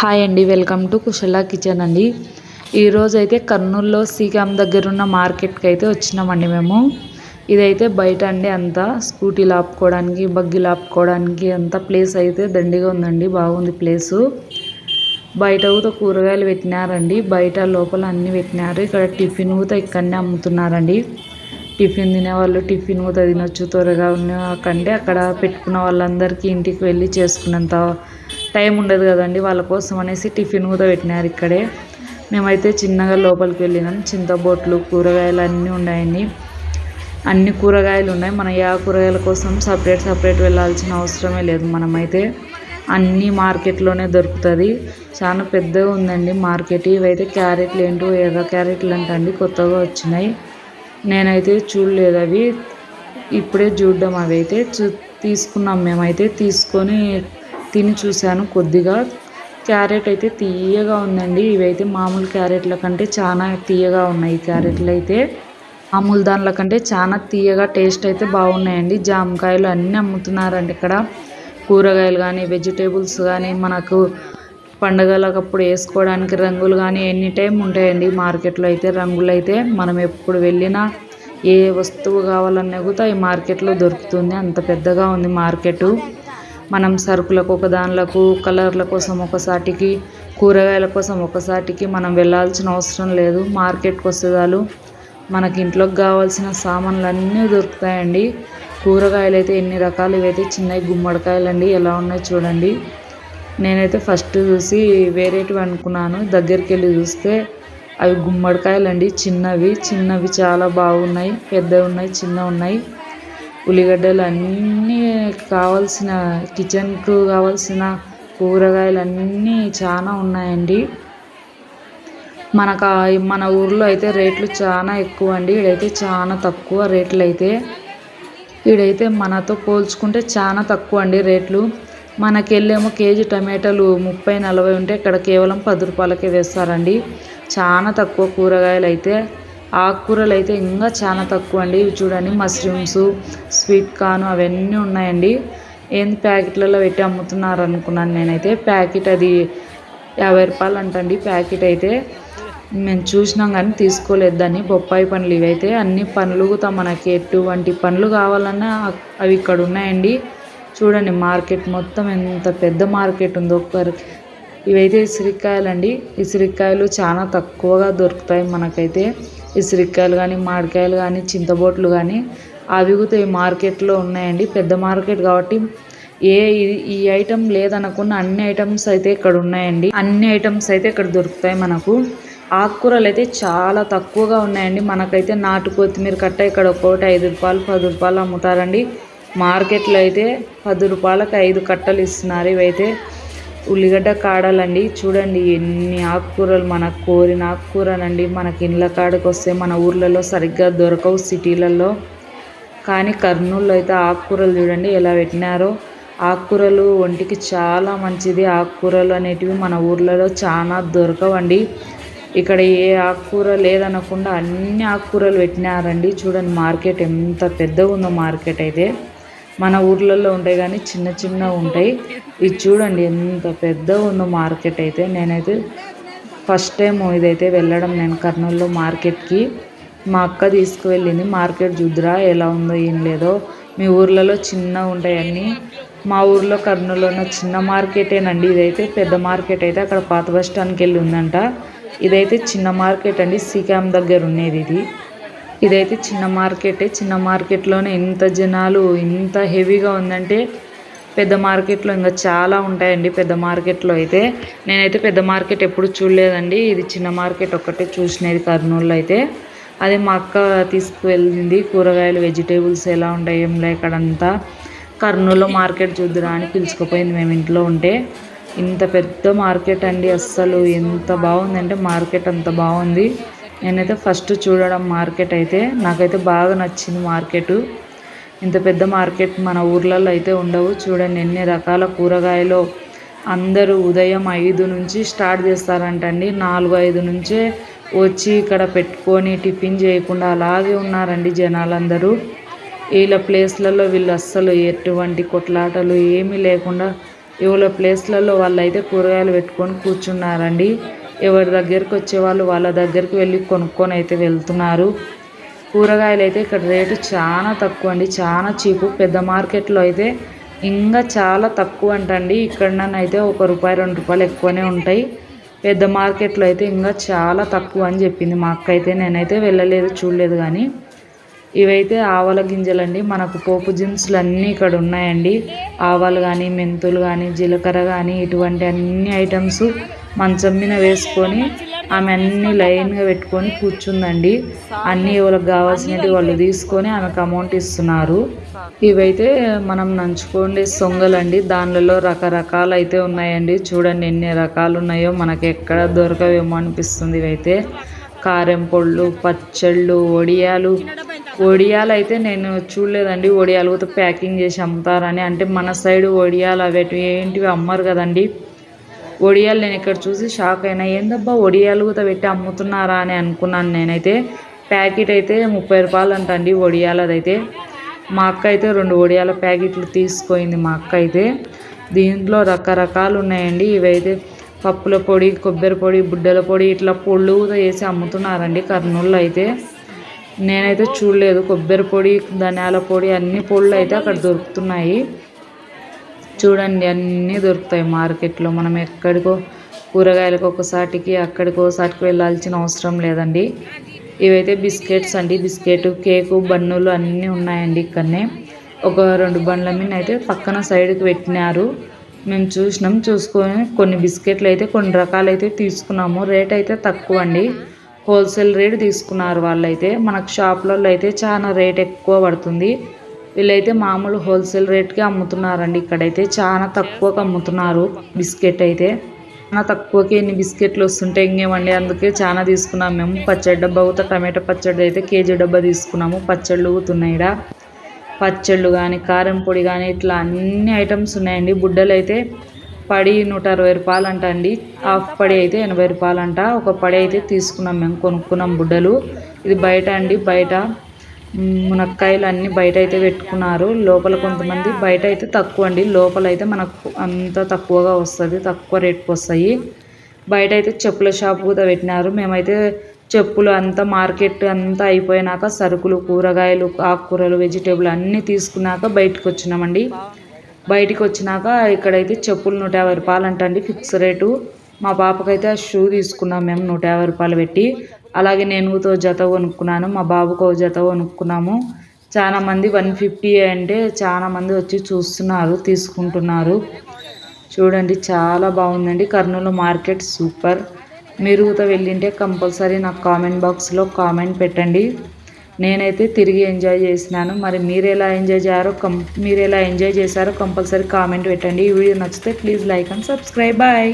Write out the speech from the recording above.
Hi అండి welcome to Kushala kitchen అండి. ఈరోజు అయితే కర్నూలులో సీకామ్ దగ్గర ఉన్న మార్కెట్కి అయితే వచ్చినామండి మేము. ఇదైతే బయట అండి అంతా స్కూటీలు ఆపుకోవడానికి బగ్గీలు ఆపుకోవడానికి అంతా ప్లేస్ అయితే దండిగా ఉందండి బాగుంది ప్లేసు. బయట కూడా కూరగాయలు పెట్టినారండి బయట లోపల అన్నీ పెట్టినారు ఇక్కడ టిఫిన్ కూడా ఇక్కడనే అమ్ముతున్నారండి. టిఫిన్ తినేవాళ్ళు టిఫిన్ కూడా తినొచ్చు త్వరగా ఉన్న కంటే అక్కడ పెట్టుకున్న వాళ్ళందరికీ ఇంటికి వెళ్ళి చేసుకున్నంత టైం ఉండదు కదండి వాళ్ళ కోసం అనేసి టిఫిన్ కూడా పెట్టినారు ఇక్కడే. మేమైతే చిన్నగా లోపలికి వెళ్ళినాం. చింతబొట్లు కూరగాయలు అన్నీ ఉన్నాయండి. అన్ని కూరగాయలు ఉన్నాయి. మన యా కూరగాయల కోసం సపరేట్ సపరేట్ వెళ్ళాల్సిన అవసరమే లేదు మనమైతే. అన్నీ మార్కెట్లోనే దొరుకుతుంది. చాలా పెద్దగా ఉందండి మార్కెట్. ఇవైతే క్యారెట్లు ఏంటో ఎర్ర క్యారెట్లు అంటండి కొత్తగా వచ్చినాయి. నేనైతే చూడలేదు అవి. ఇప్పుడే చూడడం అవి అయితే. చూ తీసుకున్నాం మేమైతే. తీసుకొని తిని చూశాను కొద్దిగా. క్యారెట్ అయితే తీయగా ఉందండి. ఇవైతే మామూలు క్యారెట్ల కంటే చాలా తీయగా ఉన్నాయి. క్యారెట్లు అయితే మామూలు దానిల కంటే చాలా తీయగా టేస్ట్ అయితే బాగున్నాయండి. జామకాయలు అన్నీ అమ్ముతున్నారండి ఇక్కడ. కూరగాయలు కానీ వెజిటేబుల్స్ కానీ మనకు పండగలకప్పుడు వేసుకోవడానికి రంగులు కానీ ఎనీ టైం ఉంటాయండి. మార్కెట్లో అయితే రంగులు అయితే మనం ఎప్పుడు వెళ్ళినా ఏ వస్తువు కావాలన్నా కూడా ఈ మార్కెట్లో దొరుకుతుంది. అంత పెద్దగా ఉంది మార్కెట్. మనం సరుకులకు ఒక దానిలకు కలర్ల కోసం ఒకసాటికి కూరగాయల కోసం ఒకసాటికి మనం వెళ్ళాల్సిన అవసరం లేదు. మార్కెట్కి వస్తే చాలు. మనకి ఇంట్లోకి కావాల్సిన సామాన్లు అన్నీ దొరుకుతాయండి. కూరగాయలు అయితే ఎన్ని రకాలు? ఇవైతే చిన్నవి గుమ్మడికాయలు అండి ఎలా ఉన్నాయో చూడండి. నేనైతే ఫస్ట్ చూసి వేరేటివి అనుకున్నాను. దగ్గరికి వెళ్ళి చూస్తే అవి గుమ్మడికాయలు అండి చిన్నవి చిన్నవి చాలా బాగున్నాయి. పెద్దవి ఉన్నాయి చిన్నవి ఉన్నాయి. ఉల్లిగడ్డలు అన్నీ కావాల్సిన కిచెన్కు కావాల్సిన కూరగాయలు అన్నీ చాలా ఉన్నాయండి. మనకు మన ఊర్లో అయితే రేట్లు చాలా ఎక్కువ అండి ఇడైతే చాలా తక్కువ రేట్లు అయితే ఇడైతే మనతో పోల్చుకుంటే చాలా తక్కువ అండి రేట్లు. మనకెళ్ళేమో కేజీ టమాటాలు ముప్పై నలభై ఉంటే ఇక్కడ కేవలం పది రూపాయలకే వేస్తారండి. చాలా తక్కువ కూరగాయలు అయితే ఆకుకూరలు అయితే ఇంకా చాలా తక్కువ అండి ఇవి చూడండి మష్రూమ్స్ స్వీట్ కార్న్ అవన్నీ ఉన్నాయండి. ఏంది ప్యాకెట్లలో పెట్టి అమ్ముతున్నారు అనుకున్నాను నేనైతే. ప్యాకెట్ అది యాభై రూపాయలు అంటండి ప్యాకెట్ అయితే. మేము చూసినాం కానీ తీసుకోలేదు దాన్ని. బొప్పాయి పండ్లు ఇవైతే. అన్ని పండ్లు కూడా మనకి ఎటువంటి పండ్లు కావాలన్నా అవి ఇక్కడ ఉన్నాయండి. చూడండి మార్కెట్ మొత్తం ఎంత పెద్ద మార్కెట్ ఉందో ఒక్కరు ఇవైతే ఇసిరికాయలు అండి ఇసిరికాయలు చాలా తక్కువగా దొరుకుతాయి మనకైతే. ఇసిరికాయలు కానీ మామిడికాయలు కానీ చింతబొట్లు కానీ అవి కూడా ఈ మార్కెట్లో ఉన్నాయండి. పెద్ద మార్కెట్ కాబట్టి ఏ ఈ ఐటెం లేదనకుండా అన్ని ఐటమ్స్ అయితే ఇక్కడ ఉన్నాయండి. అన్ని ఐటమ్స్ అయితే ఇక్కడ దొరుకుతాయి మనకు. ఆకుకూరలు అయితే చాలా తక్కువగా ఉన్నాయండి. మనకైతే నాటు కొత్తిమీర కట్ట ఇక్కడ ఒక్కొక్కటి ఐదు రూపాయలు పది రూపాయలు అమ్ముతారండి. మార్కెట్లో అయితే పది రూపాయలకు ఐదు కట్టలు ఇస్తున్నారు ఇవైతే. ఉల్లిగడ్డ కాడలండి. చూడండి ఎన్ని ఆకుకూరలు మనకు కోరిన ఆకుకూరనండి. మనకి ఇండ్ల కాడకు వస్తే మన ఊర్లలో సరిగ్గా దొరకవు సిటీలలో. కానీ కర్నూలులో అయితే ఆకుకూరలు చూడండి ఎలా పెట్టినారో. ఆకుకూరలు ఒంటికి చాలా మంచిది. ఆకుకూరలు అనేటివి మన ఊర్లలో చాలా దొరకవండి. ఇక్కడ ఏ ఆకుకూర లేదనకుండా అన్ని ఆకుకూరలు పెట్టినారండి. చూడండి మార్కెట్ ఎంత పెద్దగా ఉందో మార్కెట్ అయితే. మన ఊర్లలో ఉంటాయి కానీ చిన్న చిన్న ఉంటాయి. ఇది చూడండి ఎంత పెద్దగా ఉందో మార్కెట్ అయితే. నేనైతే ఫస్ట్ టైం ఇదైతే వెళ్ళడం. నేను కర్నూలులో మార్కెట్కి మా అక్క తీసుకువెళ్ళింది. మార్కెట్ చూద్దురా ఎలా ఉందో ఏం లేదో. మీ ఊర్లలో చిన్నగా ఉంటాయన్నీ. మా ఊర్లో కర్నూలులో ఉన్న చిన్న మార్కెటేనండి. ఇదైతే పెద్ద మార్కెట్ అయితే. అక్కడ పాత బస్ స్టాండ్కి వెళ్ళి ఉందంట. ఇదైతే చిన్న మార్కెట్ అండి. సీకామ్ దగ్గర ఉండేది ఇది. ఇదైతే చిన్న మార్కెటే. చిన్న మార్కెట్లోనే ఇంత జనాలు ఇంత హెవీగా ఉందంటే పెద్ద మార్కెట్లో ఇంకా చాలా ఉంటాయండి పెద్ద మార్కెట్లో అయితే. నేనైతే పెద్ద మార్కెట్ ఎప్పుడు చూడలేదండి. ఇది చిన్న మార్కెట్ ఒక్కటే చూసినది కర్నూలులో అయితే. అది మా అక్క తీసుకువెళ్ళింది కూరగాయలు వెజిటేబుల్స్ ఎలా ఉంటాయి ఏం లేకడంతా కర్నూలులో మార్కెట్ చూద్దురా అని పిలుచుకుపోయింది మేము ఇంట్లో ఉంటే. ఇంత పెద్ద మార్కెట్ అండి అస్సలు. ఎంత బాగుందంటే మార్కెట్ అంత బాగుంది. నేనైతే ఫస్ట్ చూడడం మార్కెట్ అయితే నాకైతే బాగా నచ్చింది మార్కెట్ ఇంత పెద్ద మార్కెట్ మన ఊర్లలో అయితే ఉండవు. చూడండి ఎన్ని రకాల కూరగాయలు అందరూ ఉదయం ఐదు నుంచి స్టార్ట్ చేస్తారంటండి. నాలుగు ఐదు నుంచే వచ్చి ఇక్కడ పెట్టుకొని టిఫిన్ చేయకుండా అలాగే ఉన్నారండి జనాలందరూ. వీళ్ళ ప్లేస్లలో వీళ్ళు అస్సలు ఎటువంటి కొట్లాటలు ఏమీ లేకుండా ఎవరి ప్లేస్లలో వాళ్ళు అయితే కూరగాయలు పెట్టుకొని కూర్చున్నారండి. ఎవరి దగ్గరికి వచ్చే వాళ్ళు వాళ్ళ దగ్గరికి వెళ్ళి కొనుక్కొని అయితే వెళ్తున్నారు. కూరగాయలు అయితే ఇక్కడ రేటు చాలా తక్కువ అండి. చాలా చీపు. పెద్ద మార్కెట్లో అయితే ఇంకా చాలా తక్కువ అంటండి. అయితే ఒక రూపాయి రెండు రూపాయలు ఎక్కువనే ఉంటాయి. పెద్ద మార్కెట్లో అయితే ఇంకా చాలా తక్కువ అని చెప్పింది. మా అక్క అయితే నేనైతే వెళ్ళలేదు చూడలేదు కానీ. ఇవైతే ఆవాల గింజలండి. మనకు పోపు దినుసులు అన్నీ ఇక్కడ ఉన్నాయండి. ఆవాలు కానీ మెంతులు కానీ జీలకర్ర కానీ ఇటువంటి అన్ని ఐటమ్స్ మంచం మీద వేసుకొని ఆమె అన్ని లైన్గా పెట్టుకొని కూర్చుందండి. అన్నీ ఎవరికి కావాల్సినవి వాళ్ళు తీసుకొని ఆమెకు అమౌంట్ ఇస్తున్నారు. ఇవైతే మనం నంచుకోండి సొంగలండి. దానిలో రకరకాలు అయితే ఉన్నాయండి. చూడండి ఎన్ని రకాలు ఉన్నాయో మనకి ఎక్కడ దొరకవేమో అనిపిస్తుంది ఇవైతే. కారం పొళ్ళు పచ్చళ్ళు వడియాలు వడియాలు అయితే నేను చూడలేదండి. వడియాలు కూడా ప్యాకింగ్ చేసి అమ్ముతారని. అంటే మన సైడ్ వడియాలు అవి ఏంటివి అమ్మరు కదండి. వడియాలు నేను ఇక్కడ చూసి షాక్ అయినా ఏందబ్బా ఒడియాలు కూడా పెట్టి అమ్ముతున్నారా? అని అనుకున్నాను నేనైతే. ప్యాకెట్ అయితే ముప్పై రూపాయలు అంటండి వడియాలదైతే మా అక్క అయితే రెండు వడియాల ప్యాకెట్లు తీసుకుపోయింది మా అక్క అయితే. దీంట్లో రకరకాలు ఉన్నాయండి. ఇవైతే పప్పుల పొడి కొబ్బరి పొడి బుడ్డల పొడి ఇట్లా పొళ్ళు కూడా వేసి అమ్ముతున్నారండి కర్నూలు అయితే. నేనైతే చూడలేదు. కొబ్బరి పొడి ధనియాల పొడి అన్ని పొళ్ళు అయితే అక్కడ దొరుకుతున్నాయి. చూడండి అన్నీ దొరుకుతాయి మార్కెట్లో. మనం ఎక్కడికో కూరగాయలకు ఒకసాటికి అక్కడికోసాటికి వెళ్ళాల్సిన అవసరం లేదండి. ఇవైతే బిస్కెట్స్ అండి. బిస్కెట్ కేకు బన్నులు అన్నీ ఉన్నాయండి ఇక్కడనే. ఒక రెండు బండ్ల మీద అయితే పక్కన సైడ్కి పెట్టినారు. మేము చూసినాం చూసుకొని కొన్ని బిస్కెట్లు అయితే కొన్ని రకాలు అయితే తీసుకున్నాము. రేట్ అయితే తక్కువ అండి. హోల్సేల్ రేట్ తీసుకున్నారు వాళ్ళైతే. మనకు షాప్లలో అయితే చాలా రేట్ ఎక్కువ పడుతుంది. వీళ్ళైతే మామూలు హోల్సేల్ రేట్కి అమ్ముతున్నారండి. ఇక్కడైతే చాలా తక్కువకి అమ్ముతున్నారు బిస్కెట్ అయితే. చాలా తక్కువకి ఎన్ని బిస్కెట్లు వస్తుంటే ఇంకేమండి? అందుకే చాలా తీసుకున్నాం మేము. పచ్చడి డబ్బా అవుతా టమాటో పచ్చడి అయితే కేజీ డబ్బా తీసుకున్నాము. పచ్చళ్ళు ఊతున్నాయి పచ్చళ్ళు కానీ కారం పొడి కానీ ఇట్లా అన్ని ఐటమ్స్ ఉన్నాయండి. బుడ్డలు అయితే పడి నూట అరవై రూపాయలు అంట అండి హాఫ్ పడి అయితే ఎనభై రూపాయలు అంట ఒక పడి అయితే తీసుకున్నాం మేము కొనుక్కున్నాం బుడ్డలు. ఇది బయట అండి బయట మునక్కాయలు అన్నీ బయట అయితే పెట్టుకున్నారు. లోపల కొంతమంది బయట అయితే తక్కువ అండి. లోపల అయితే మనకు అంత తక్కువగా వస్తుంది. తక్కువ రేట్కి వస్తాయి. బయట అయితే చెప్పుల షాప్ కూడా పెట్టినారు. మేమైతే చెప్పులు అంతా మార్కెట్ అంతా అయిపోయినాక సరుకులు కూరగాయలు ఆకుకూరలు వెజిటేబుల్ అన్నీ తీసుకున్నాక బయటకు వచ్చినామండి. బయటికి వచ్చినాక ఇక్కడైతే చెప్పులు నూట యాభై రూపాయలు అంటండి ఫిక్స్ రేటు. మా పాపకైతే ఆ షూ తీసుకున్నాం మేము నూట యాభై రూపాయలు పెట్టి. అలాగే నేనుతో జత కొనుక్కున్నాను మా బాబుకు జత కొనుక్కున్నాము. చాలా మంది వన్ ఫిఫ్టీ అంటే చాలామంది వచ్చి చూస్తున్నారు తీసుకుంటున్నారు. చూడండి చాలా బాగుందండి. Kurnool market super. మీరు కూడా వెళ్ళింటే కంపల్సరీ నాకు కామెంట్ బాక్స్లో కామెంట్ పెట్టండి. నేనైతే తిరిగి ఎంజాయ్ చేసినాను. మరి మీరు ఎలా ఎంజాయ్ చేయారో కం మీరు ఎలా ఎంజాయ్ చేశారో కంపల్సరీ కామెంట్ పెట్టండి. ఈ వీడియో నచ్చితే please like and subscribe. Bye.